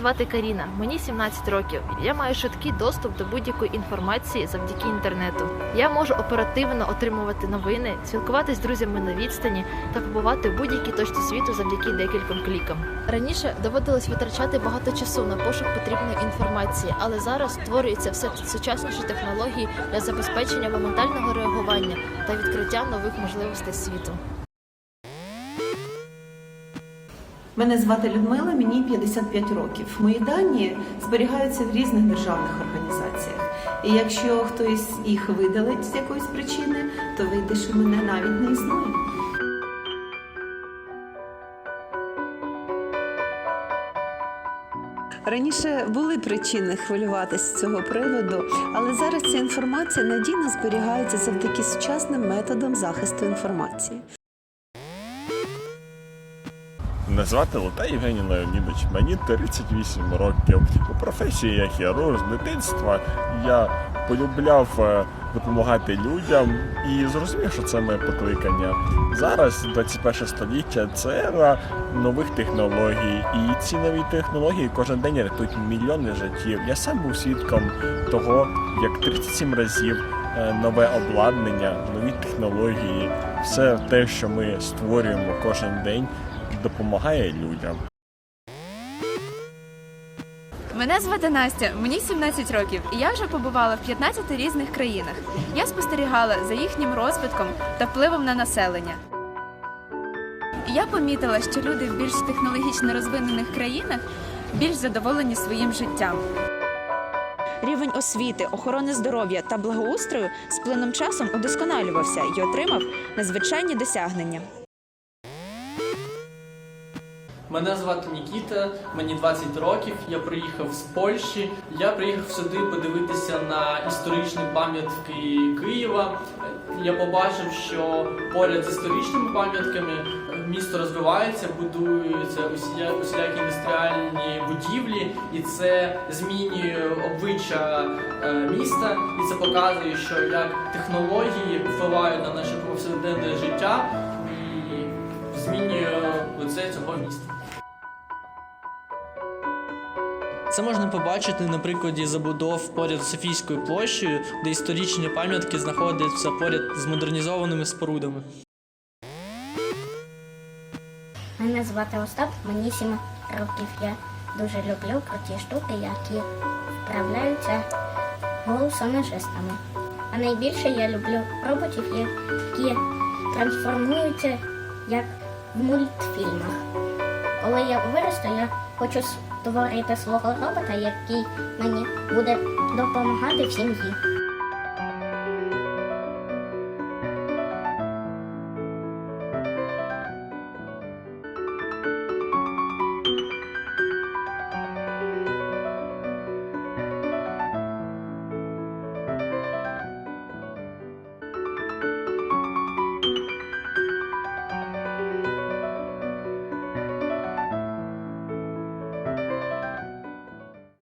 звати Каріна, мені 17 років. Я маю швидкий доступ до будь-якої інформації завдяки інтернету. Я можу оперативно отримувати новини, спілкуватись з друзями на відстані та побувати в будь-якій точці світу завдяки декільком клікам. Раніше доводилось витрачати багато часу на пошук потрібної інформації, але зараз створюються все сучасніші технології для забезпечення моментального реагування та відкриття нових можливостей світу. Мене звати Людмила, мені 55 років. Мої дані зберігаються в різних державних організаціях. І якщо хтось їх видалить з якоїсь причини, то вийде, що мене навіть не існує. Раніше були причини хвилюватися з цього приводу, але зараз ця інформація надійно зберігається завдяки сучасним методам захисту інформації. Мене звати Лутай Євгеній Леонідович, мені 38 років. У професії я хірург з дитинства. Я полюбляв е, допомагати людям і зрозумів, що це моє покликання. Зараз 21 століття це ера нових технологій, і ці нові технології кожен день рятують мільйони життів. Я сам був свідком того, як 37 разів е, нове обладнання, нові технології, все те, що ми створюємо кожен день допомагає людям. Мене звати Настя, мені 17 років, і я вже побувала в 15 різних країнах. Я спостерігала за їхнім розвитком та впливом на населення. Я помітила, що люди в більш технологічно розвинених країнах більш задоволені своїм життям. Рівень освіти, охорони здоров'я та благоустрою з плином часом удосконалювався і отримав надзвичайні досягнення. Мене звати Нікіта, мені 20 років. Я приїхав з Польщі. Я приїхав сюди подивитися на історичні пам'ятки Києва. Я побачив, що поряд з історичними пам'ятками місто розвивається, будуються усіля- усілякі індустріальні будівлі, і це змінює обличчя е, міста, і це показує, що як технології впливають на наше повсякденне життя і змінює лице цього міста. Це можна побачити на прикладі забудов поряд з Софійською площею, де історичні пам'ятки знаходяться поряд з модернізованими спорудами. Мене звати Остап, мені 7 років. Я дуже люблю круті штуки, які вправляються голосами жестами. А найбільше я люблю роботів, які трансформуються як в мультфільмах. Коли я виросту, я хочу створити свого робота, який мені буде допомагати в сім'ї.